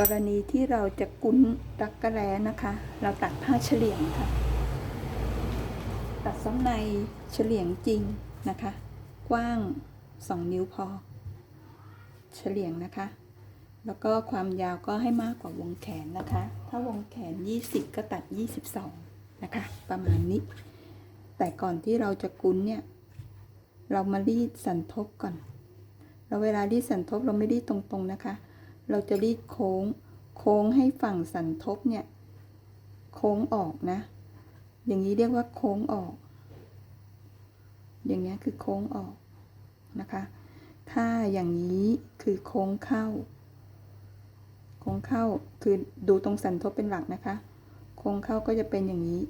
กรณีที่เราจะกุ้นรักกระแร้นะคะ เราตัดผ้าเฉลียงค่ะ ตัดซ้ำในเฉลียงจริงนะคะ กว้าง 2 นิ้วพอ เฉลียงนะคะ แล้วก็ความยาวก็ให้มากกว่าวงแขนนะคะ ถ้าวงแขน 20 ก็ตัด 22 นะคะ ประมาณนี้ แต่ก่อนที่เราจะกุ้นเนี่ย เรามารีดสันทบก่อน เราเวลารีดสันทบเราไม่รีดตรงๆนะคะ เราจะรีดโค้ง โค้งให้ฝั่งสันทบเนี่ย โค้งออกนะ อย่างนี้เรียกว่าโค้งออก อย่างนี้คือโค้งออกนะคะ ถ้าอย่างนี้คือโค้งเข้า โค้งเข้าคือดูตรงสันทบเป็นหลักนะคะ โค้งเข้าก็จะเป็นอย่างนี้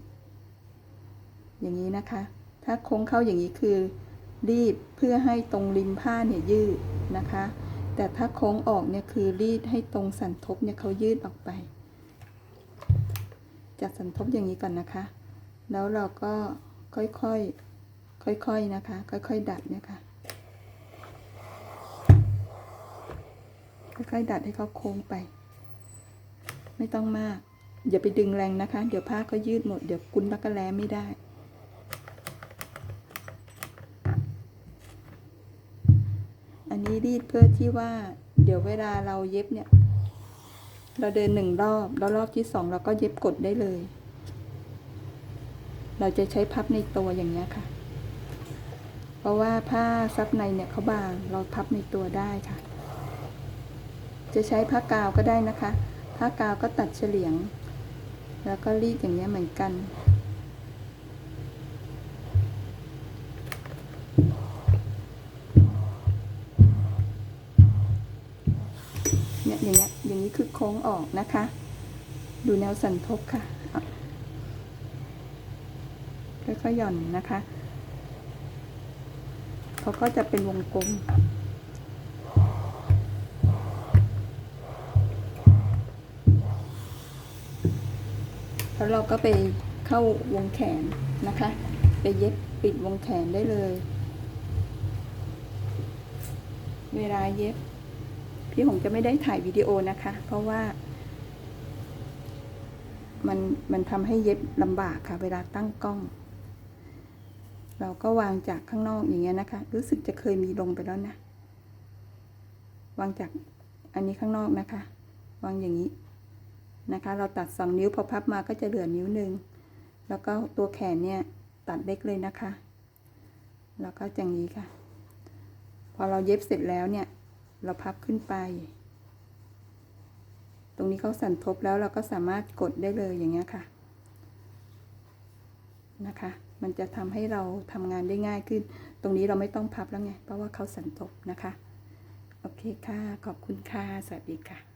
อย่างนี้นะคะ ถ้าโค้งเข้าอย่างนี้คือรีดเพื่อให้ตรงริมผ้าเนี่ยยืดนะคะ แต่ถ้าโค้งออกเนี่ยคือรีดให้ตรงสันทบเนี่ยเขายืดออกไป จัดสันทบอย่างนี้ก่อนนะคะ แล้วเราก็ค่อยๆ ค่อยๆนะคะ ค่อยๆ ดัดเนี่ยค่ะ ค่อยๆ ดัดให้เขาโค้งไป ไม่ต้องมาก อย่าไปดึงแรงนะคะ เดี๋ยวผ้าก็ยืดหมด เดี๋ยวกุนรักกะแร้ไม่ได้ อันนี้รีดเพื่อที่ว่า เดี๋ยวเวลาเราเย็บเนี่ย เราเดินหนึ่งรอบ แล้วรอบที่สองเราก็เย็บกดได้เลย เราจะใช้พับในตัวอย่างนี้ยค่ะ เพราะว่าผ้าซับในเนี่ยเขาบาง เราพับในตัวได้ค่ะ จะใช้ผ้ากาวก็ได้นะคะ ผ้ากาวก็ตัดเฉลียง แล้วก็รีดอย่างนี้ยเหมือนกัน อย่างเงี้ยอย่างนี้คือโค้งออกนะคะ ดูแนวสันทบค่ะอะค่อยๆหย่อนนะคะเขาก็จะเป็นวงกลมแล้วเราก็ไปเข้าวงแขนนะคะ ไปเย็บปิดวงแขนได้เลย เวลาเย็บ พี่หงจะไม่ได้ถ่ายวิดีโอนะคะ เพราะว่า มันมันทำให้เย็บลำบากค่ะ เวลาตั้งกล้อง เราก็วางจากข้างนอกอย่างเงี้ยนะคะ รู้สึกจะเคยมีลงไปแล้วนะ วางจากอันนี้ข้างนอกนะคะ วางอย่างนี้นะคะ เราตัดสองนิ้วพอพับมาก็จะเหลือนิ้วหนึ่งแล้วก็ตัวแขนเนี่ยตัดเล็กเลยนะคะ แล้วก็อย่างนี้ค่ะ พอเราเย็บเสร็จแล้วเนี่ย เราพับขึ้นไป ตรงนี้เขาสั่นทบแล้วเราก็สามารถกดได้เลยอย่างเงี้ยค่ะ นะคะ มันจะทำให้เราทำงานได้ง่ายขึ้น ตรงนี้เราไม่ต้องพับแล้วไง เพราะว่าเขาสั่นทบนะคะ โอเคค่ะ ขอบคุณค่ะ สวัสดีค่ะ